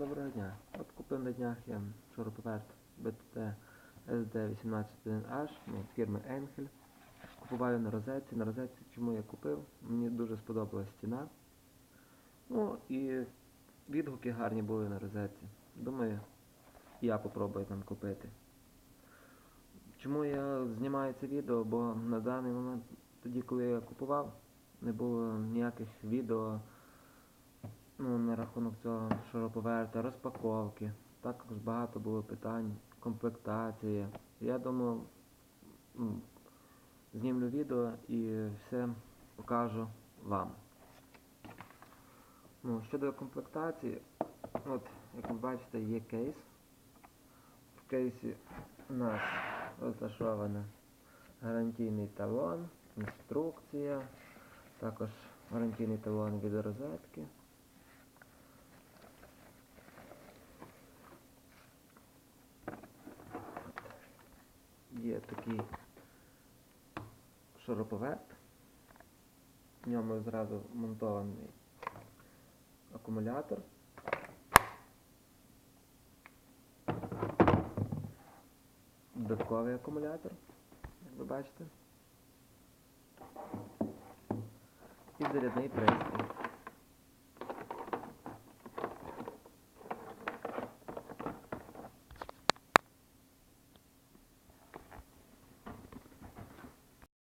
Доброго дня. От купив на днях я шуруповерт BTT SD181H ну, фірми Enkel. Купуваю на розетці. На розетці чому я купив? Мені дуже сподобалась ціна. Ну і відгуки гарні були на розетці. Думаю, я попробую там купити. Чому я знімаю це відео? Бо на даний момент, тоді, коли я купував, не було ніяких відео ну, на рахунок цього шуруповерта, розпаковки. Також багато було питань, комплектація. Я думав, ну, знімлю відео і все покажу вам. Ну, щодо комплектації, от, як ви бачите, є кейс. В кейсі у нас розташовано гарантійний талон, інструкція, також гарантійний талон від розетки. Є такий шуруповерт. В ньому зразу монтований акумулятор. Додатковий акумулятор, як ви бачите. І зарядний пристрій.